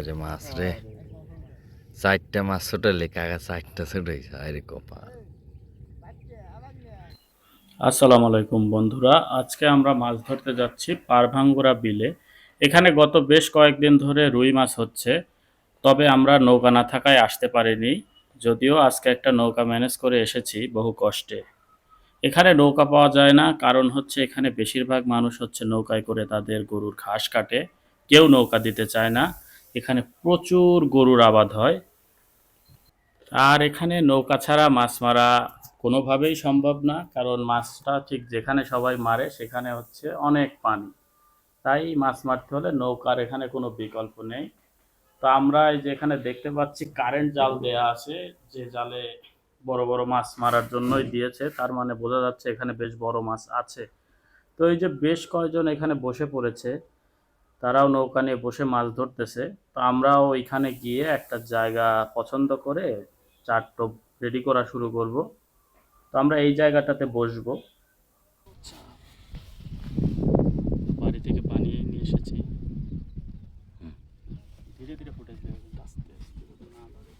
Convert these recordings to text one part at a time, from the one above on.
আরে মাছ রে। চারটা মাছ ছোটালে কাকা চারটা ছোটাইছে আরে কপাল। আসসালামু আলাইকুম বন্ধুরা, আজকে আমরা মাছ ধরতে যাচ্ছি পারভাঙ্গুরা বিলে। এখানে গত বেশ কয়েকদিন ধরে রুই মাছ হচ্ছে, তবে আমরা নৌকা না থাকায় আসতে পারিনি, যদিও আজকে একটা নৌকা ম্যানেজ করে এসেছি বহু কষ্টে। এখানে নৌকা পাওয়া যায় না, কারণ হচ্ছে এখানে বেশিরভাগ মানুষ হচ্ছে নৌকায় করে তাদের গরুর ঘাস কাটে, কেউ নৌকা দিতে চায় না। এখানে প্রচুর গরুর আবাদ হয়। আর এখানে নৌকা ছাড়া মাছ মারা কোনোভাবেই সম্ভব না, কারণ মাছটা ঠিক যেখানে সবাই মারে সেখানে হচ্ছে অনেক পানি। তাই মাছ মারতে হলে নৌকার এখানে কোনো বিকল্প নেই। তো আমরা এই যে এখানে দেখতে পাচ্ছি কারেন্ট জাল দেয়া আছে, যে জালে বড় বড় মাছ মারার জন্যই দিয়েছে, তার মানে বোঝা যাচ্ছে এখানে বেশ বড় মাছ আছে। তো এই যে বেশ কয়েকজন এখানে বসে পড়েছে তারাও নৌকা নিয়ে বসে মাছ ধরতেছে। তো আমরাও ওইখানে গিয়ে একটা জায়গা পছন্দ করে চার টোপ রেডি করা শুরু করব। তো আমরা এই জায়গাটাতে বসবো বাড়ি থেকে বানিয়ে নিয়ে এসেছি ধীরে ধীরে ফুটেছে আস্তে আস্তে না ধরে।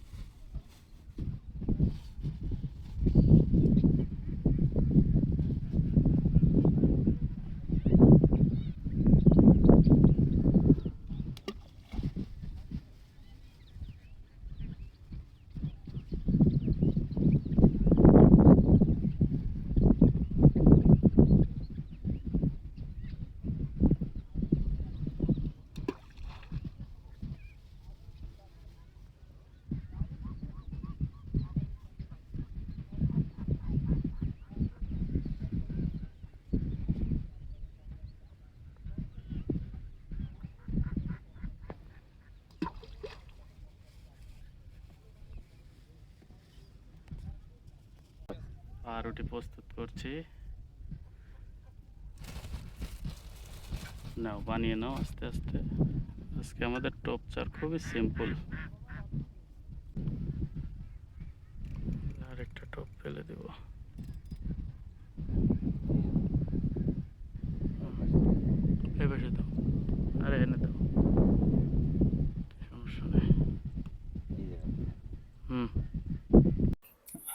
পাউরুটি প্রস্তুত করছি নাও বানিয়ে নাও আস্তে আস্তে আজকে আমাদের টোপচার খুবই সিম্পল আর একটা টোপ ফেলে দেব এই পাশে দাও আরে এনে দাও সমস্যা নেই হুম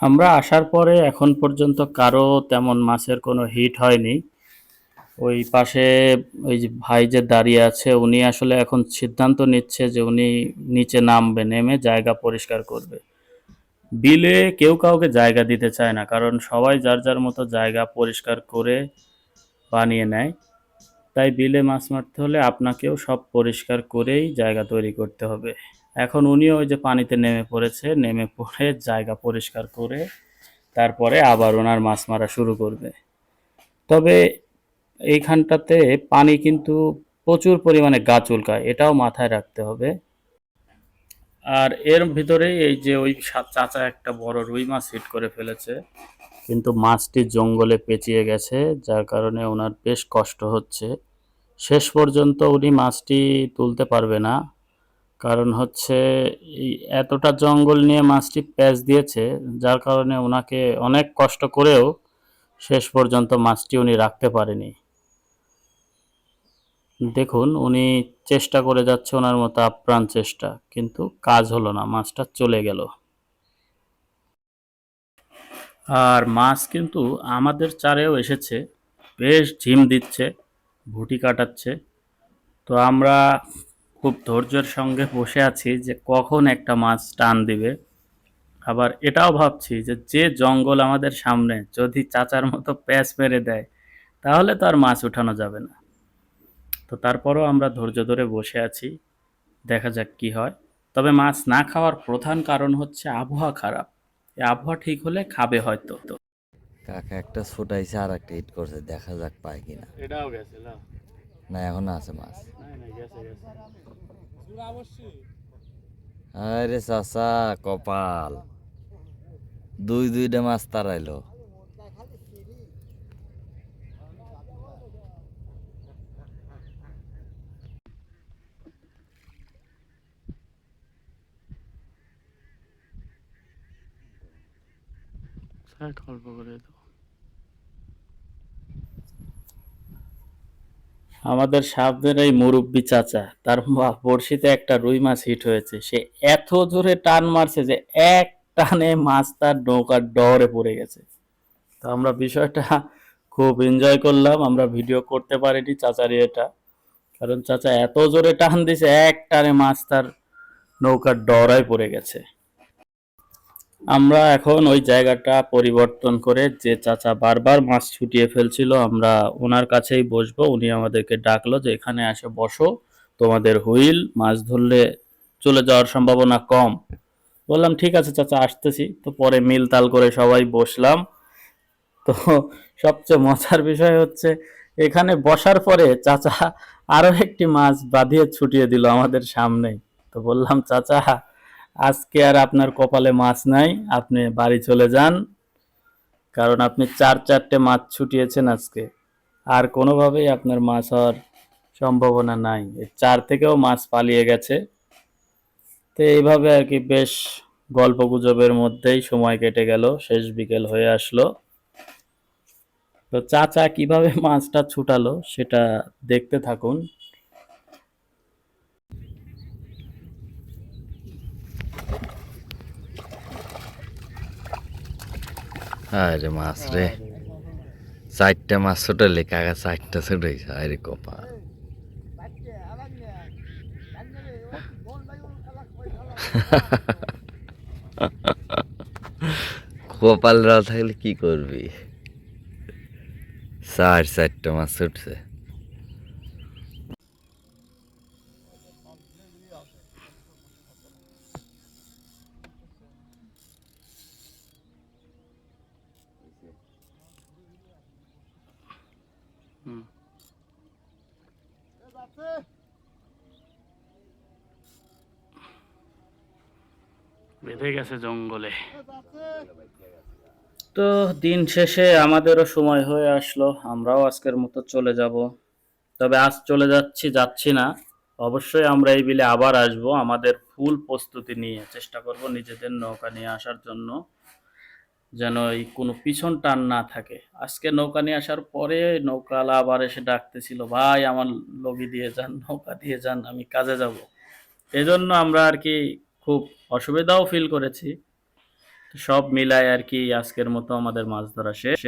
আমরা আসার পরে এখন পর্যন্ত কারও তেমন মাছের কোনো হিট হয়নি। ওই পাশে ওই যে ভাই যে দাঁড়িয়ে আছে, উনি আসলে এখন সিদ্ধান্ত নিচ্ছে যে উনি নিচে নামবে, নেমে জায়গা পরিষ্কার করবে। বিলে কেউ কাউকে জায়গা দিতে চায় না, কারণ সবাই যার যার মতো জায়গা পরিষ্কার করে বানিয়ে নেয়। তাই বিলে মাছ মারতে হলে আপনাকেও সব পরিষ্কার করেই জায়গা তৈরি করতে হবে। এখন উনিও ওই যে পানিতে নেমে পড়েছে, নেমে পড়ে জায়গা পরিষ্কার করে তারপরে আবার ওনার মাছ মারা শুরু করবে। তবে এইখানটাতে পানি কিন্তু প্রচুর পরিমাণে গা চুলকায়, এটাও মাথায় রাখতে হবে। আর এর ভিতরেই এই যে ওই চাচা একটা বড় রুই মাছ হিট করে ফেলেছে। কিন্তু মাছটি জঙ্গলে পেঁচিয়ে গেছে, যার কারণে ওনার বেশ কষ্ট হচ্ছে। শেষ পর্যন্ত উনি মাছটি তুলতে পারবে না। কারণ হচ্ছে এতটা জঙ্গল নিয়ে মাছটি প্যাচ দিয়েছে, যার কারণে ওনাকে অনেক কষ্ট করেও শেষ পর্যন্ত মাছটি উনি রাখতে পারেনি। দেখুন, উনি চেষ্টা করে যাচ্ছে ওনার মতো আপ্রাণ চেষ্টা, কিন্তু কাজ হলো না, মাছটা চলে গেল। আর মাছ কিন্তু আমাদের চারেও এসেছে, বেশ ঝিম দিচ্ছে, ভুটি কাটাচ্ছে। তো আমরা খুব ধৈর্যের সঙ্গে বসে আছি যে কখন একটা মাছ টান দিবে। আবার এটাও ভাবছি যে যে জঙ্গল আমাদের সামনে যদি চাচার মতো প্যাঁচ মেরে দেয় তাহলে তো আর মাছ উঠানো যাবে না। তো তারপরও আমরা ধৈর্য ধরে বসে আছি দেখা যাক কি হয়। তবে মাছ না খাওয়ার প্রধান কারণ হচ্ছে আবহাওয়া খারাপ। এই আবহাওয়া ঠিক হলে খাবে হয়তো। তো কাকা একটা ছোটাইছে আর একটা হিট করছে দেখা যাক পায় কিনা। এটাও গেছে না? না এখনও আছে মাছ। আরে চাচা কপাল। দুই দুইটা মাছ তারাইলো অল্প করে দাও। আমাদের সামনের এই মুরব্বি চাচা, তার বড়শিতে একটা রুই মাছ হিট হয়েছে। সে এত জোরে টান মারছে যে এক টানে মাছ তার নৌকার ডরে পড়ে গেছে। তো আমরা বিষয়টা খুব এনজয় করলাম, আমরা ভিডিও করতে পারিনি চাচার এটা। কারণ চাচা এত জোরে টান দিছে, এক টানে মাছ তার নৌকার ডরায় পড়ে গেছে। আমরা এখন ওই জায়গাটা পরিবর্তন করে যে চাচা বারবার মাছ ছুটিয়ে ফেলছিল, আমরা ওনার কাছেই বসবো। উনি আমাদেরকে ডাকলো যে, এখানে এসে বসো, তোমাদের হুইল, মাছ ধরলে চলে যাওয়ার সম্ভাবনা কম। বললাম, ঠিক আছে চাচা, আসতেছি। তো পরে মিল তাল করে সবাই বসলাম। তো সবচেয়ে মজার বিষয় হচ্ছে, এখানে বসার পরে চাচা আরও একটি মাছ বাঁধিয়ে ছুটিয়ে দিল আমাদের সামনেই। তো বললাম, চাচা আজকে আর আপনার কপালে মাছ নাই, আপনি বাড়ি চলে যান। কারণ আপনি চার চারটে মাছ ছুটিয়েছেন আজকে। আর কোনোভাবেই আপনার মাছ হওয়ার সম্ভাবনা নাই। চার থেকেও মাছ পালিয়ে গেছে। তো এইভাবে আর কি বেশ গল্প গুজবের মধ্যেই সময় কেটে গেল, শেষ বিকেল হয়ে আসলো। তো চাচা কীভাবে মাছটা ছুটালো সেটা দেখতে থাকুন। আরে মাছ রে। চারটা মাছ ছোটালে কাকা চারটা ছোটাইছে আরে কপা কপাল। রা থাকলে কি করবি? চার চারটা মাছ ছুটছে। বেঁধে গেছে জঙ্গলে। তো দিন শেষে আমাদেরও সময় হয়ে আসলো, আমরাও আজকের মতো চলে যাব। তবে আজ চলে যাচ্ছি যাচ্ছি না। অবশ্যই আমরা এই বিলে আবার আসব, আমাদের ফুল প্রস্তুতি নিয়ে চেষ্টা করব নিজেদের নৌকা নিয়ে আসার জন্য, যেন এই কোনো পিছন টান না থাকে। আজকে নৌকা নিয়ে আসার পরে নৌকালা আবার এসে ডাকতেছিল, ভাই, আমার লগি দিয়ে যান, নৌকা দিয়ে যান, আমি কাজে যাব। এজন্য আমরা আর কি খুব অসুবিধাও ফিল করেছি। সব মিলায় আর কি আজকের মতো আমাদের মাছ ধরা শেষ।